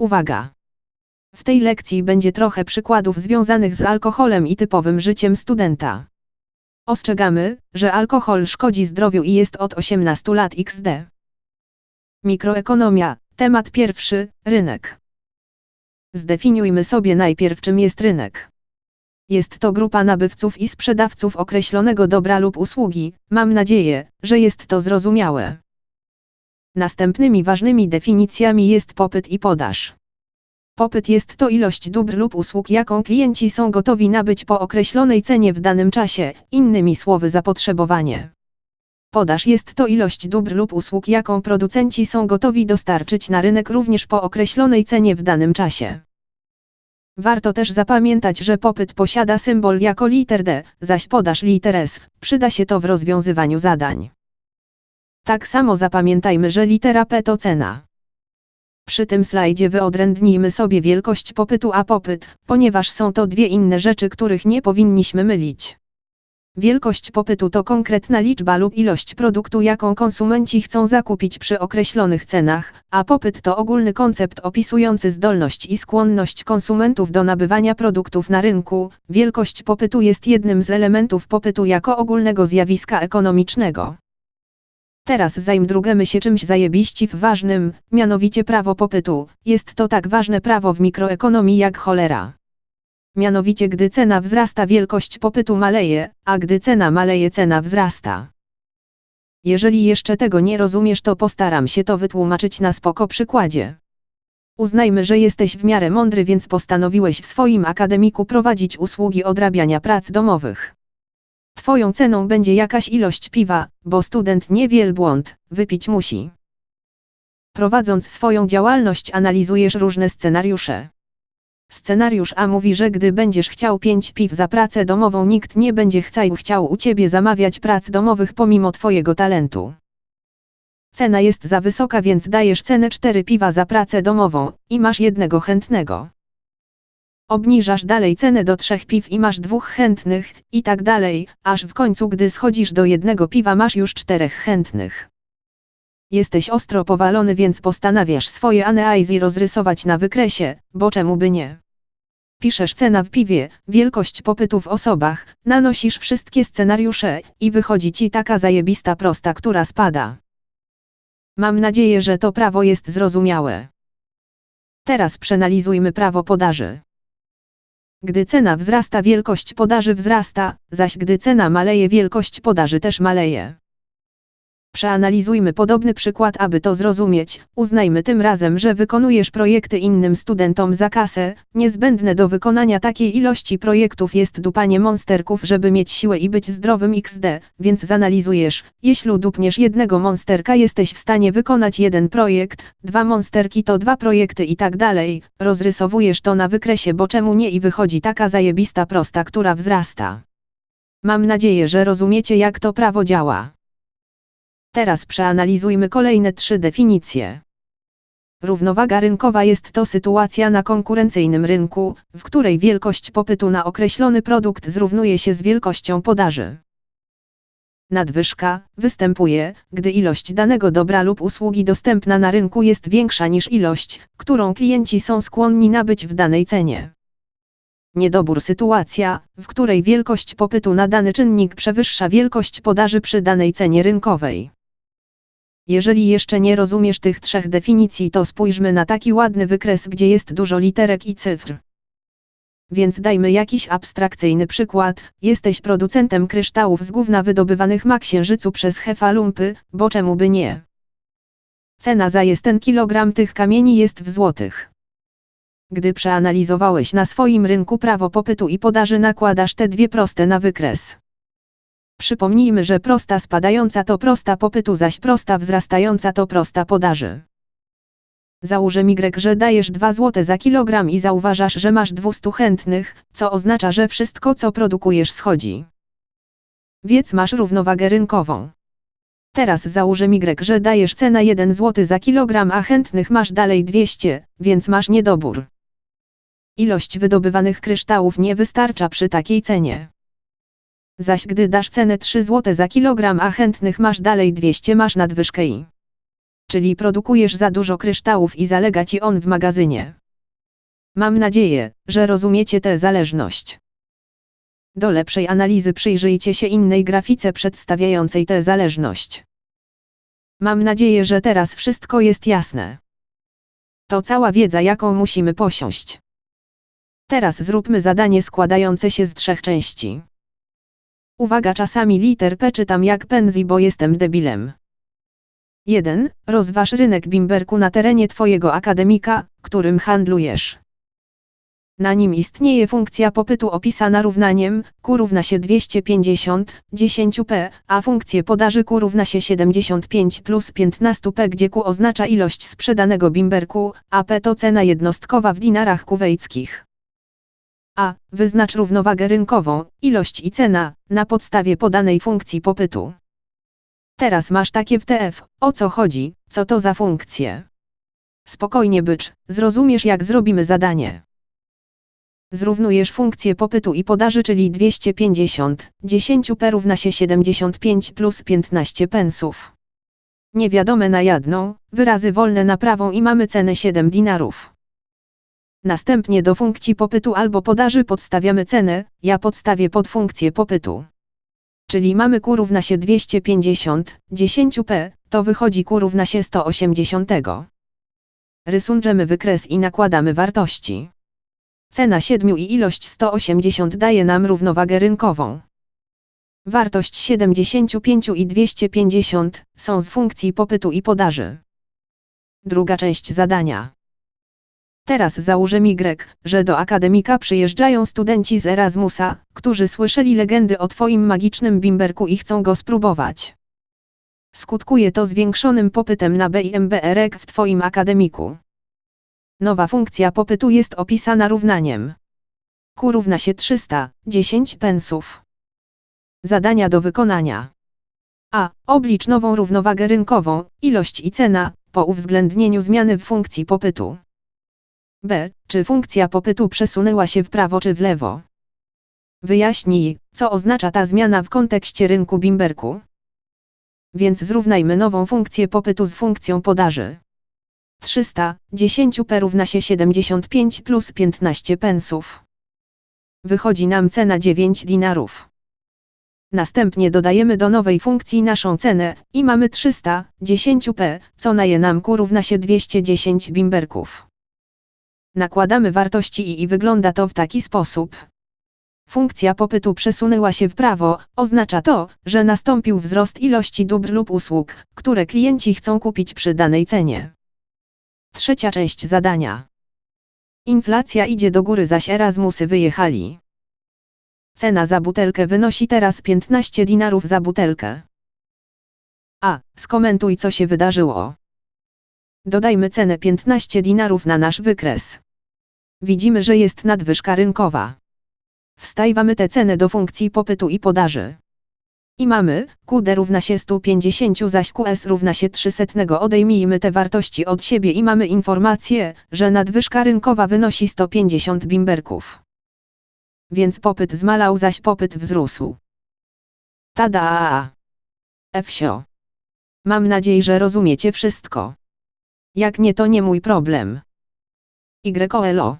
Uwaga! W tej lekcji będzie trochę przykładów związanych z alkoholem i typowym życiem studenta. Ostrzegamy, że alkohol szkodzi zdrowiu i jest od 18 lat XD. Mikroekonomia, temat pierwszy, rynek. Zdefiniujmy sobie najpierw czym jest rynek. Jest to grupa nabywców i sprzedawców określonego dobra lub usługi, mam nadzieję, że jest to zrozumiałe. Następnymi ważnymi definicjami jest popyt i podaż. Popyt jest to ilość dóbr lub usług, jaką klienci są gotowi nabyć po określonej cenie w danym czasie, innymi słowy zapotrzebowanie. Podaż jest to ilość dóbr lub usług, jaką producenci są gotowi dostarczyć na rynek również po określonej cenie w danym czasie. Warto też zapamiętać, że popyt posiada symbol jako liter D, zaś podaż liter S, przyda się to w rozwiązywaniu zadań. Tak samo zapamiętajmy, że litera P to cena. Przy tym slajdzie wyodrębnijmy sobie wielkość popytu a popyt, ponieważ są to dwie inne rzeczy, których nie powinniśmy mylić. Wielkość popytu to konkretna liczba lub ilość produktu, jaką konsumenci chcą zakupić przy określonych cenach, a popyt to ogólny koncept opisujący zdolność i skłonność konsumentów do nabywania produktów na rynku. Wielkość popytu jest jednym z elementów popytu jako ogólnego zjawiska ekonomicznego. Teraz zajmdrugemy się czymś zajebiści w ważnym, mianowicie prawo popytu. Jest to tak ważne prawo w mikroekonomii jak cholera. Mianowicie gdy cena wzrasta wielkość popytu maleje, a gdy cena maleje cena wzrasta. Jeżeli jeszcze tego nie rozumiesz to postaram się to wytłumaczyć na spoko przykładzie. Uznajmy, że jesteś w miarę mądry więc postanowiłeś w swoim akademiku prowadzić usługi odrabiania prac domowych. Twoją ceną będzie jakaś ilość piwa, bo student nie wielbłąd, wypić musi. Prowadząc swoją działalność analizujesz różne scenariusze. Scenariusz A mówi, że gdy będziesz chciał 5 piw za pracę domową, nikt nie będzie chciał, chciał u ciebie zamawiać prac domowych pomimo twojego talentu. Cena jest za wysoka, więc dajesz cenę 4 piwa za pracę domową i masz jednego chętnego. Obniżasz dalej cenę do trzech piw i masz dwóch chętnych, i tak dalej, aż w końcu gdy schodzisz do jednego piwa masz już czterech chętnych. Jesteś ostro powalony więc postanawiasz swoje analizy rozrysować na wykresie, bo czemu by nie? Piszesz cena w piwie, wielkość popytu w osobach, nanosisz wszystkie scenariusze i wychodzi ci taka zajebista prosta, która spada. Mam nadzieję, że to prawo jest zrozumiałe. Teraz przeanalizujmy prawo podaży. Gdy cena wzrasta, wielkość podaży wzrasta, zaś gdy cena maleje, wielkość podaży też maleje. Przeanalizujmy podobny przykład, aby to zrozumieć. Uznajmy tym razem, że wykonujesz projekty innym studentom za kasę. Niezbędne do wykonania takiej ilości projektów jest dupanie monsterków, żeby mieć siłę i być zdrowym XD, więc zanalizujesz. Jeśli dupniesz jednego monsterka, jesteś w stanie wykonać jeden projekt, dwa monsterki to dwa projekty i tak dalej. Rozrysowujesz to na wykresie, bo czemu nie i wychodzi taka zajebista prosta, która wzrasta. Mam nadzieję, że rozumiecie jak to prawo działa. Teraz przeanalizujmy kolejne trzy definicje. Równowaga rynkowa jest to sytuacja na konkurencyjnym rynku, w której wielkość popytu na określony produkt zrównuje się z wielkością podaży. Nadwyżka występuje, gdy ilość danego dobra lub usługi dostępna na rynku jest większa niż ilość, którą klienci są skłonni nabyć w danej cenie. Niedobór sytuacja, w której wielkość popytu na dany czynnik przewyższa wielkość podaży przy danej cenie rynkowej. Jeżeli jeszcze nie rozumiesz tych trzech definicji, to spójrzmy na taki ładny wykres, gdzie jest dużo literek i cyfr. Więc dajmy jakiś abstrakcyjny przykład. Jesteś producentem kryształów z gówna wydobywanych na księżycu przez Hefalumpy, bo czemu by nie? Cena za jeden kilogram tych kamieni jest w złotych. Gdy przeanalizowałeś na swoim rynku prawo popytu i podaży nakładasz te dwie proste na wykres. Przypomnijmy, że prosta spadająca to prosta popytu, zaś prosta wzrastająca to prosta podaży. Załóżmy Y, że dajesz 2 zł za kilogram i zauważasz, że masz 200 chętnych, co oznacza, że wszystko co produkujesz schodzi. Więc masz równowagę rynkową. Teraz załóżmy Y, że dajesz cenę 1 zł za kilogram, a chętnych masz dalej 200, więc masz niedobór. Ilość wydobywanych kryształów nie wystarcza przy takiej cenie. Zaś gdy dasz cenę 3 zł za kilogram, a chętnych masz dalej 200, masz nadwyżkę i czyli produkujesz za dużo kryształów i zalega ci on w magazynie. Mam nadzieję, że rozumiecie tę zależność. Do lepszej analizy przyjrzyjcie się innej grafice przedstawiającej tę zależność. Mam nadzieję, że teraz wszystko jest jasne. To cała wiedza, jaką musimy posiąść. Teraz zróbmy zadanie składające się z trzech części. Uwaga, czasami liter P czytam jak pędzi, bo jestem debilem. 1. Rozważ rynek bimberku na terenie Twojego akademika, którym handlujesz. Na nim istnieje funkcja popytu opisana równaniem Q równa się 250, 10p, a funkcję podaży Q równa się 75 plus 15p, gdzie Q oznacza ilość sprzedanego bimberku, a p to cena jednostkowa w dinarach kuwejckich. A. Wyznacz równowagę rynkową, ilość i cena, na podstawie podanej funkcji popytu. Teraz masz takie WTF, o co chodzi, co to za funkcje. Spokojnie bycz, zrozumiesz jak zrobimy zadanie. Zrównujesz funkcję popytu i podaży, czyli 250, 10 p równa się 75 plus 15 pensów. Niewiadome na jedną, wyrazy wolne na prawą i mamy cenę 7 dinarów. Następnie do funkcji popytu albo podaży podstawiamy cenę, ja podstawię pod funkcję popytu. Czyli mamy Q równa się 250, 10p, to wychodzi Q równa się 180. Rysunczymy wykres i nakładamy wartości. Cena 7 i ilość 180 daje nam równowagę rynkową. Wartość 75 i 250 są z funkcji popytu i podaży. Druga część zadania. Teraz założę Y, że do akademika przyjeżdżają studenci z Erasmusa, którzy słyszeli legendy o Twoim magicznym bimberku i chcą go spróbować. Skutkuje to zwiększonym popytem na BIMBRek w Twoim akademiku. Nowa funkcja popytu jest opisana równaniem. Q równa się 300, 10 pensów. Zadania do wykonania. A. Oblicz nową równowagę rynkową, ilość i cena, po uwzględnieniu zmiany w funkcji popytu. B. Czy funkcja popytu przesunęła się w prawo czy w lewo? Wyjaśnij, co oznacza ta zmiana w kontekście rynku bimberku. Więc zrównajmy nową funkcję popytu z funkcją podaży. 300, 10 p równa się 75 plus 15 pensów. Wychodzi nam cena 9 dinarów. Następnie dodajemy do nowej funkcji naszą cenę i mamy 300, 10 p, co naje nam Q równa się 210 bimberków. Nakładamy wartości i, i wygląda to w taki sposób. Funkcja popytu przesunęła się w prawo, oznacza to, że nastąpił wzrost ilości dóbr lub usług, które klienci chcą kupić przy danej cenie. Trzecia część zadania. Inflacja idzie do góry, zaś Erasmusy wyjechali. Cena za butelkę wynosi teraz 15 dinarów za butelkę. A. Skomentuj, co się wydarzyło. Dodajmy cenę 15 dinarów na nasz wykres. Widzimy, że jest nadwyżka rynkowa. Wstajwamy tę cenę do funkcji popytu i podaży. I mamy, QD równa się 150 zaś QS równa się 300. Odejmijmy te wartości od siebie i mamy informację, że nadwyżka rynkowa wynosi 150 bimberków. Więc popyt zmalał zaś popyt wzrósł. Tada! Efsio. Mam nadzieję, że rozumiecie wszystko. Jak nie to nie mój problem. YOLO